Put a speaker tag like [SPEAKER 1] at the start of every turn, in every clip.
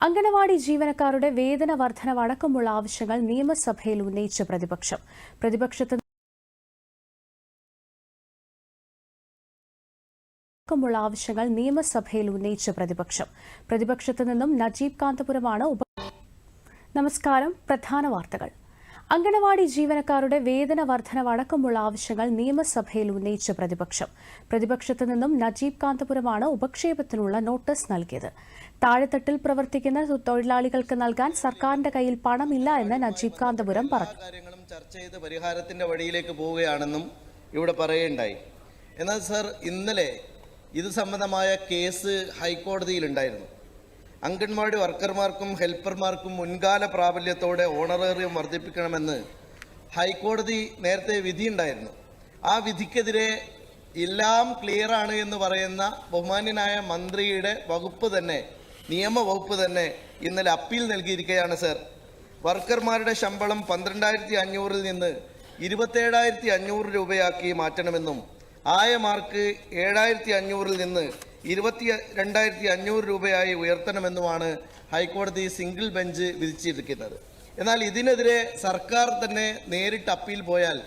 [SPEAKER 1] അങ്കണവാടി ജീവനക്കാരുടെ വേതന വർധനവ് അടക്കമുള്ള ആവശ്യങ്ങൾ നിയമസഭയിൽ ഉന്നയിച്ച പ്രതിപക്ഷം. പ്രതിപക്ഷത്ത് ആവശ്യങ്ങൾ നിയമസഭയിൽ ഉന്നയിച്ച പ്രതിപക്ഷം. പ്രതിപക്ഷത്തു നിന്നും നജീബ് കാന്തപുരമാണ് ഉപ നമസ്കാരം. പ്രധാന വാർത്തകൾ. അങ്കണവാടി ജീവനക്കാരുടെ വേതന വർധനവടക്കമുള്ള ആവശ്യങ്ങൾ നിയമസഭയിൽ ഉന്നയിച്ച പ്രതിപക്ഷം. പ്രതിപക്ഷത്തു നിന്നും നജീബ് കാന്തപുരമാണ് ഉപക്ഷേപത്തിനുള്ള നോട്ടീസ് നൽകിയത്. താഴെത്തട്ടിൽ പ്രവർത്തിക്കുന്ന തൊഴിലാളികൾക്ക് നൽകാൻ സർക്കാരിന്റെ കയ്യിൽ പണമില്ല എന്ന് നജീബ് കാന്തപുരം പറഞ്ഞു.
[SPEAKER 2] കാര്യങ്ങളും ചർച്ച ചെയ്ത് പരിഹാരത്തിന്റെ വഴിയിലേക്ക് പോവുകയാണെന്നും ഇവിടെ പറയുകയുണ്ടായി. എന്നാൽ സർ ഇന്നലെ ഇത് സംബന്ധമായ കേസ് ഹൈക്കോടതിയിലുണ്ടായിരുന്നു അംഗൻവാടി വർക്കർമാർക്കും ഹെൽപ്പർമാർക്കും മുൻകാല പ്രാബല്യത്തോടെ ഓണറേറിയം വർദ്ധിപ്പിക്കണമെന്ന് ഹൈക്കോടതി നേരത്തെ വിധിയുണ്ടായിരുന്നു. ആ വിധിക്കെതിരെ എല്ലാം ക്ലിയർ ആണ് എന്ന് പറയുന്ന ബഹുമാന്യനായ മന്ത്രിയുടെ വകുപ്പ് തന്നെ നിയമവകുപ്പ് തന്നെ ഇന്നലെ അപ്പീൽ നൽകിയിരിക്കുകയാണ് സർ. വർക്കർമാരുടെ ശമ്പളം പന്ത്രണ്ടായിരത്തി അഞ്ഞൂറിൽ നിന്ന് ഇരുപത്തേഴായിരത്തി അഞ്ഞൂറ് രൂപയാക്കി മാറ്റണമെന്നും ആയമാർക്ക് ഏഴായിരത്തി അഞ്ഞൂറിൽ നിന്ന് ഇരുപത്തി രണ്ടായിരത്തി അഞ്ഞൂറ് രൂപയായി ഉയർത്തണമെന്നുമാണ് ഹൈക്കോടതി സിംഗിൾ ബെഞ്ച് വിധിച്ചിരിക്കുന്നത്. എന്നാൽ ഇതിനെതിരെ സർക്കാർ തന്നെ നേരിട്ട് അപ്പീൽ പോയാൽ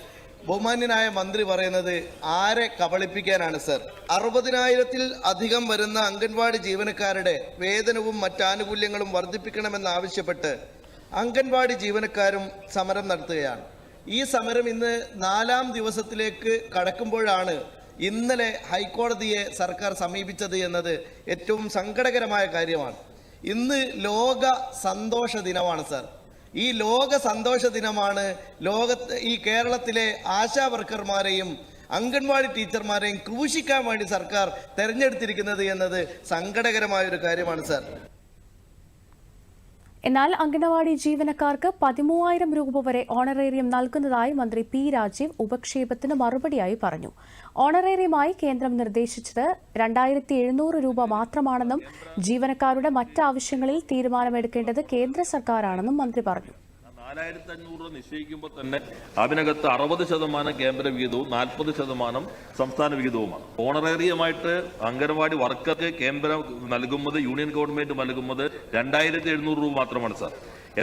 [SPEAKER 2] ബഹുമാന്യനായ മന്ത്രി പറയുന്നത് ആരെ കബളിപ്പിക്കാനാണ് സർ? അറുപതിനായിരത്തിൽ അധികം വരുന്ന അംഗൻവാടി ജീവനക്കാരുടെ വേതനവും മറ്റാനുകൂല്യങ്ങളും വർദ്ധിപ്പിക്കണമെന്നാവശ്യപ്പെട്ട് അംഗൻവാടി ജീവനക്കാരും സമരം നടത്തുകയാണ്. ഈ സമരം ഇന്ന് നാലാം ദിവസത്തിലേക്ക് കടക്കുമ്പോഴാണ് ഇന്നലെ ഹൈക്കോടതിയെ സർക്കാർ സമീപിച്ചത് എന്നത് ഏറ്റവും സങ്കടകരമായ കാര്യമാണ്. ഇന്ന് ലോക സന്തോഷ ദിനമാണ് സർ. ഈ ലോക സന്തോഷ ദിനമാണ് ലോകത്ത് ഈ കേരളത്തിലെ ആശാ വർക്കർമാരെയും അംഗൻവാടി ടീച്ചർമാരെയും ക്രൂശിക്കാൻ വേണ്ടി സർക്കാർ തെരഞ്ഞെടുത്തിരിക്കുന്നത് എന്നത് സങ്കടകരമായ ഒരു കാര്യമാണ് സർ.
[SPEAKER 1] എന്നാൽ അംഗനവാടി ജീവനക്കാർക്ക് പതിമൂവായിരം രൂപ വരെ ഓണറേറിയം നൽകുന്നതായി മന്ത്രി പി രാജീവ് ഉപക്ഷേപത്തിന് മറുപടിയായി പറഞ്ഞു. ഓണറേറിയമായി കേന്ദ്രം നിർദ്ദേശിച്ചത് രണ്ടായിരത്തി എഴുന്നൂറ് രൂപ മാത്രമാണെന്നും ജീവനക്കാരുടെ മറ്റാവശ്യങ്ങളിൽ തീരുമാനമെടുക്കേണ്ടത് കേന്ദ്ര സർക്കാരാണെന്നും മന്ത്രി പറഞ്ഞു.
[SPEAKER 3] നാലായിരത്തി അഞ്ഞൂറ് രൂപ നിശ്ചയിക്കുമ്പോൾ തന്നെ അതിനകത്ത് അറുപത് ശതമാനം കേന്ദ്ര വിഹിതവും നാൽപ്പത് ശതമാനം സംസ്ഥാന വിഹിതവുമാണ്. ഓണറേറിയമായിട്ട് അംഗനവാടി വർക്കർക്ക് കേന്ദ്രം നൽകുന്നത് യൂണിയൻ ഗവൺമെന്റ് നൽകുന്നത് രണ്ടായിരത്തി എഴുന്നൂറ് രൂപ മാത്രമാണ് സാർ.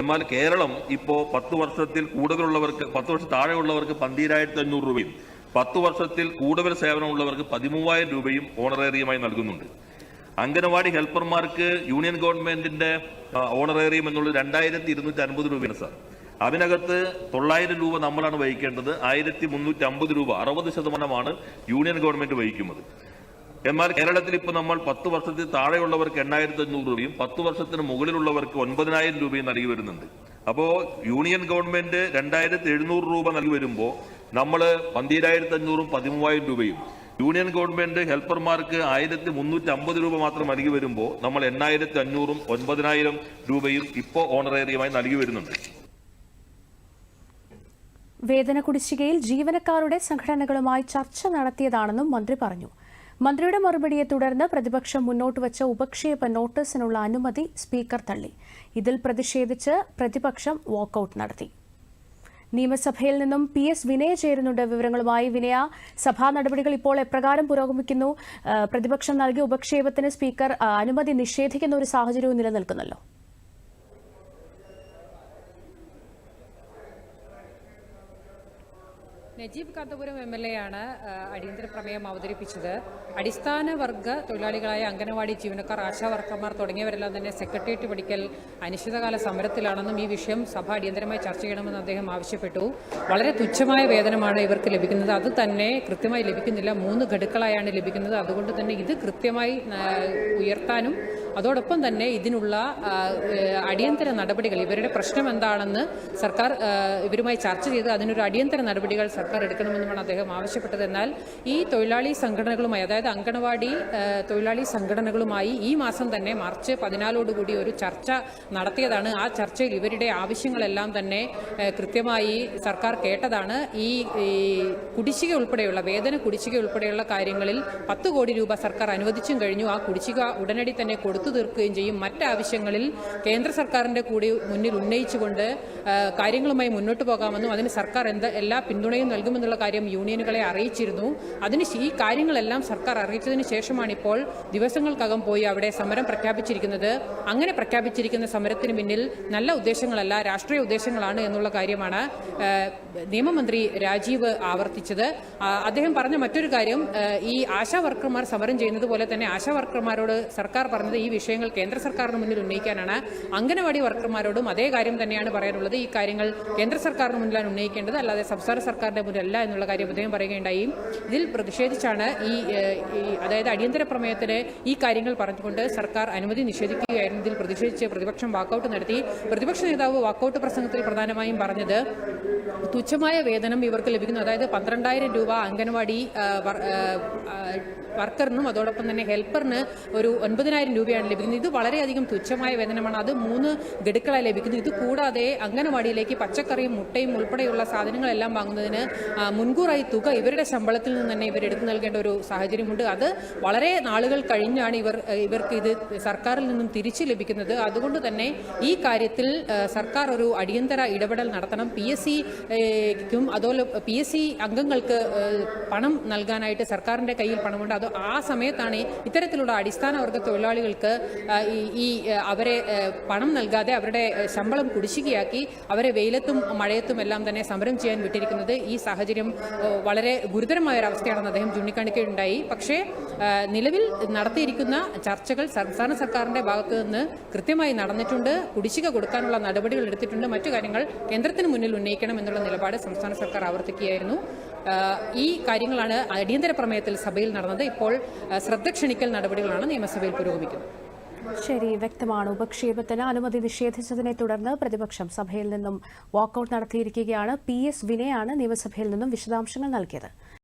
[SPEAKER 3] എന്നാൽ കേരളം ഇപ്പോൾ പത്ത് വർഷത്തിൽ കൂടുതലുള്ളവർക്ക് പത്ത് വർഷം താഴെയുള്ളവർക്ക് പന്തിരായിരത്തി അഞ്ഞൂറ് രൂപയും പത്ത് വർഷത്തിൽ കൂടുതൽ സേവനമുള്ളവർക്ക് പതിമൂവായിരം രൂപയും ഓണറേറിയമായി നൽകുന്നുണ്ട്. അംഗനവാടി ഹെൽപ്പർമാർക്ക് യൂണിയൻ ഗവൺമെന്റിന്റെ ഓണറേറിയം എന്നുള്ളത് രണ്ടായിരത്തി ഇരുന്നൂറ്റി അൻപത് രൂപയാണ് സാർ. അതിനകത്ത് തൊള്ളായിരം രൂപ നമ്മളാണ് വഹിക്കേണ്ടത്. ആയിരത്തി മുന്നൂറ്റി അമ്പത് രൂപ അറുപത് ശതമാനമാണ് യൂണിയൻ ഗവൺമെന്റ് വഹിക്കുന്നത്. എന്നാൽ കേരളത്തിൽ ഇപ്പോൾ നമ്മൾ പത്ത് വർഷത്തിൽ താഴെയുള്ളവർക്ക് എണ്ണായിരത്തി അഞ്ഞൂറ് രൂപയും പത്ത് വർഷത്തിന് മുകളിലുള്ളവർക്ക് ഒൻപതിനായിരം രൂപയും നൽകി വരുന്നുണ്ട്. അപ്പോ യൂണിയൻ ഗവൺമെന്റ് രണ്ടായിരത്തി എഴുന്നൂറ് രൂപ നൽകി വരുമ്പോൾ നമ്മൾ പന്തിരായിരത്തി അഞ്ഞൂറും പതിമൂവായിരം രൂപയും യൂണിയൻ ഗവൺമെന്റ് ഹെൽപ്പർമാർക്ക് ആയിരത്തി മുന്നൂറ്റി അമ്പത് രൂപ മാത്രം നൽകി വരുമ്പോൾ നമ്മൾ എണ്ണായിരത്തി അഞ്ഞൂറും ഒൻപതിനായിരം രൂപയും ഇപ്പോൾ ഓണറേറിയമായി നൽകി വരുന്നുണ്ട്.
[SPEAKER 1] വേതന കുടിശ്ശികയിൽ ജീവനക്കാരുടെ സംഘടനകളുമായി ചർച്ച നടത്തിയതാണെന്നും മന്ത്രി പറഞ്ഞു. മന്ത്രിയുടെ മറുപടിയെ തുടർന്ന് പ്രതിപക്ഷം മുന്നോട്ട് വച്ച ഉപക്ഷേപ നോട്ടീസിനുള്ള അനുമതി സ്പീക്കർ തള്ളി. ഇതിൽ പ്രതിഷേധിച്ച് പ്രതിപക്ഷം വാക്കൌട്ട് നടത്തി. നിയമസഭയിൽ നിന്നും പി എസ് വിനയ ചേരുന്നുണ്ട് വിവരങ്ങളുമായി. വിനയ സഭാ നടപടികൾ ഇപ്പോൾ എപ്രകാരം പുരോഗമിക്കുന്നു? പ്രതിപക്ഷം നൽകിയ ഉപക്ഷേപത്തിന് സ്പീക്കർ അനുമതി നിഷേധിക്കുന്ന ഒരു സാഹചര്യവും നിലനിൽക്കുന്നല്ലോ.
[SPEAKER 4] Najeeb Kanthapuram M L A ആണ് അടിയന്തര പ്രമേയം അവതരിപ്പിച്ചത്. അടിസ്ഥാന വർഗ തൊഴിലാളികളായ അംഗനവാടി ജീവനക്കാർ ആശാ വർക്കർമാർ തുടങ്ങിയവരെല്ലാം തന്നെ സെക്രട്ടേറിയറ്റ് പഠിക്കൽ അനിശ്ചിതകാല സമരത്തിലാണെന്നും ഈ വിഷയം സഭ അടിയന്തരമായി ചർച്ച ചെയ്യണമെന്ന് അദ്ദേഹം ആവശ്യപ്പെട്ടു. വളരെ തുച്ഛമായ വേതനമാണ് ഇവർക്ക് ലഭിക്കുന്നത്. അത് തന്നെ കൃത്യമായി ലഭിക്കുന്നില്ല. മൂന്ന് ഘടുക്കളായാണ് ലഭിക്കുന്നത്. അതുകൊണ്ട് തന്നെ ഇത് കൃത്യമായി ഉയർത്താനും അതോടൊപ്പം തന്നെ ഇതിനുള്ള അടിയന്തര നടപടികൾ ഇവരുടെ പ്രശ്നം എന്താണെന്ന് സർക്കാർ ഇവരുമായി ചർച്ച ചെയ്ത് അതിനൊരു അടിയന്തര നടപടികൾ സർക്കാർ എടുക്കണമെന്നുമാണ് അദ്ദേഹം ആവശ്യപ്പെട്ടത്. എന്നാൽ ഈ തൊഴിലാളി സംഘടനകളുമായി അതായത് അങ്കണവാടി തൊഴിലാളി സംഘടനകളുമായി ഈ മാസം തന്നെ മാർച്ച് പതിനാലോടുകൂടി ഒരു ചർച്ച നടത്തിയതാണ്. ആ ചർച്ചയിൽ ഇവരുടെ ആവശ്യങ്ങളെല്ലാം തന്നെ കൃത്യമായി സർക്കാർ കേട്ടതാണ്. ഈ കുടിശ്ശിക ഉൾപ്പെടെയുള്ള വേതന കുടിശ്ശിക ഉൾപ്പെടെയുള്ള കാര്യങ്ങളിൽ പത്ത് കോടി രൂപ സർക്കാർ അനുവദിച്ചും കഴിഞ്ഞു. ആ കുടിശ്ശിക ഉടനടി തന്നെ കൊടുക്കും കൊടുത്തു തീർക്കുകയും ചെയ്യും. മറ്റാവശ്യങ്ങളിൽ കേന്ദ്ര സർക്കാരിന്റെ കൂടി മുന്നിൽ ഉന്നയിച്ചുകൊണ്ട് കാര്യങ്ങളുമായി മുന്നോട്ട് പോകാമെന്നും അതിന് സർക്കാർ എന്ത് എല്ലാ പിന്തുണയും നൽകുമെന്നുള്ള കാര്യം യൂണിയനുകളെ അറിയിച്ചിരുന്നു. അതിന് ഈ കാര്യങ്ങളെല്ലാം സർക്കാർ അറിയിച്ചതിന് ശേഷമാണ് ഇപ്പോൾ ദിവസങ്ങൾക്കകം പോയി അവിടെ സമരം പ്രഖ്യാപിച്ചിരിക്കുന്നത്. അങ്ങനെ പ്രഖ്യാപിച്ചിരിക്കുന്ന സമരത്തിന് പിന്നിൽ നല്ല ഉദ്ദേശങ്ങളല്ല രാഷ്ട്രീയ ഉദ്ദേശങ്ങളാണ് എന്നുള്ള കാര്യമാണ് നിയമമന്ത്രി രാജീവ് ആവർത്തിച്ചത്. അദ്ദേഹം പറഞ്ഞ മറ്റൊരു കാര്യം ഈ ആശാ വർക്കർമാർ സമരം ചെയ്യുന്നത് പോലെ തന്നെ ആശാ വർക്കർമാരോട് സർക്കാർ പറഞ്ഞത് ഈ വിഷയങ്ങൾ കേന്ദ്ര സർക്കാരിന് മുന്നിൽ ഉന്നയിക്കാനാണ് അംഗനവാടി വർക്കർമാരോടും അതേ കാര്യം തന്നെയാണ് പറയാനുള്ളത്. ഈ കാര്യങ്ങൾ കേന്ദ്ര സർക്കാരിന് മുന്നിലാണ് ഉന്നയിക്കേണ്ടത്. അല്ലാതെ സംസ്ഥാന സർക്കാരിന്റെ മുന്നിലല്ല എന്നുള്ള കാര്യം അദ്ദേഹം പറയുകയുണ്ടായി. ഇതിൽ പ്രതിഷേധിച്ചാണ് ഈ അതായത് അടിയന്തര പ്രമേയത്തിന് ഈ കാര്യങ്ങൾ പറഞ്ഞുകൊണ്ട് സർക്കാർ അനുമതി നിഷേധിക്കുകയായിരുന്നു. ഇതിൽ പ്രതിഷേധിച്ച് പ്രതിപക്ഷം വാക്കൌട്ട് നടത്തി. പ്രതിപക്ഷ നേതാവ് വാക്കൌട്ട് പ്രസംഗത്തിൽ പ്രധാനമായും പറഞ്ഞത് തുച്ഛമായ വേതനം ഇവർക്ക് ലഭിക്കുന്നു. അതായത് പന്ത്രണ്ടായിരം രൂപ അംഗനവാടി വർക്കറിനും അതോടൊപ്പം തന്നെ ഹെൽപ്പറിന് ഒരു ഒൻപതിനായിരം രൂപയാണ് ലഭിക്കുന്നത്. ഇത് വളരെയധികം തുച്ഛമായ വേതനമാണ്. അത് മൂന്ന് ഗഡുക്കളായി ലഭിക്കുന്നു. ഇത് കൂടാതെ അംഗനവാടിയിലേക്ക് പച്ചക്കറിയും മുട്ടയും ഉൾപ്പെടെയുള്ള സാധനങ്ങളെല്ലാം വാങ്ങുന്നതിന് മുൻകൂറായി തുക ഇവരുടെ ശമ്പളത്തിൽ നിന്ന് തന്നെ ഇവർ എടുത്തു നൽകേണ്ട ഒരു സാഹചര്യമുണ്ട്. അത് വളരെ നാളുകൾ കഴിഞ്ഞാണ് ഇവർ ഇവർക്ക് ഇത് സർക്കാരിൽ നിന്നും തിരിച്ചു ലഭിക്കുന്നത്. അതുകൊണ്ട് തന്നെ ഈ കാര്യത്തിൽ സർക്കാർ ഒരു അടിയന്തര ഇടപെടൽ നടത്തണം. പി എസ് സിക്കും അതുപോലെ പി എസ് സി അംഗങ്ങൾക്ക് പണം നൽകാനായിട്ട് സർക്കാരിന്റെ കയ്യിൽ പണമുണ്ട്. അത് ആ സമയത്താണ് ഇത്തരത്തിലുള്ള അടിസ്ഥാന വർഗ തൊഴിലാളികൾക്ക് ഈ അവരെ പണം നൽകാതെ അവരുടെ ശമ്പളം കുടിശ്ശികയാക്കി അവരെ വെയിലത്തും മഴയത്തും എല്ലാം തന്നെ സമരം ചെയ്യാൻ വിട്ടിരിക്കുന്നത് ഈ സാഹചര്യം വളരെ ഗുരുതരമായ ഒരു അവസ്ഥയാണെന്ന് അദ്ദേഹം ചൂണ്ടിക്കാണിക്കുകയുണ്ടായി. പക്ഷേ നിലവിൽ നടത്തിയിരിക്കുന്ന ചർച്ചകൾ സംസ്ഥാന സർക്കാരിന്റെ ഭാഗത്തു നിന്ന് കൃത്യമായി നടന്നിട്ടുണ്ട്. കുടിശ്ശിക കൊടുക്കാനുള്ള നടപടികൾ എടുത്തിട്ടുണ്ട്. മറ്റു കാര്യങ്ങൾ കേന്ദ്രത്തിന് മുന്നിൽ ഉന്നയിക്കണം എന്നുള്ള നിലപാട് സംസ്ഥാന സർക്കാർ ആവർത്തിക്കുകയായിരുന്നു. ഈ കാര്യങ്ങളാണ് അടിയന്തര പ്രമേയത്തിൽ സഭയിൽ നടന്നത്. ഇപ്പോൾ ശ്രദ്ധ ക്ഷണിക്കൽ നടപടികളാണ് നിയമസഭയിൽ പുരോഗമിക്കുന്നത്.
[SPEAKER 1] ശരി വ്യക്തമാണ്. ഉപക്ഷേപത്തിന് അനുമതി നിഷേധിച്ചതിനെ തുടർന്ന് പ്രതിപക്ഷം സഭയിൽ നിന്നും വാക്കൌട്ട് നടത്തിയിരിക്കുകയാണ്. പി എസ് വിനയാണ് നിയമസഭയിൽ നിന്നും വിശദാംശങ്ങൾ നൽകിയത്.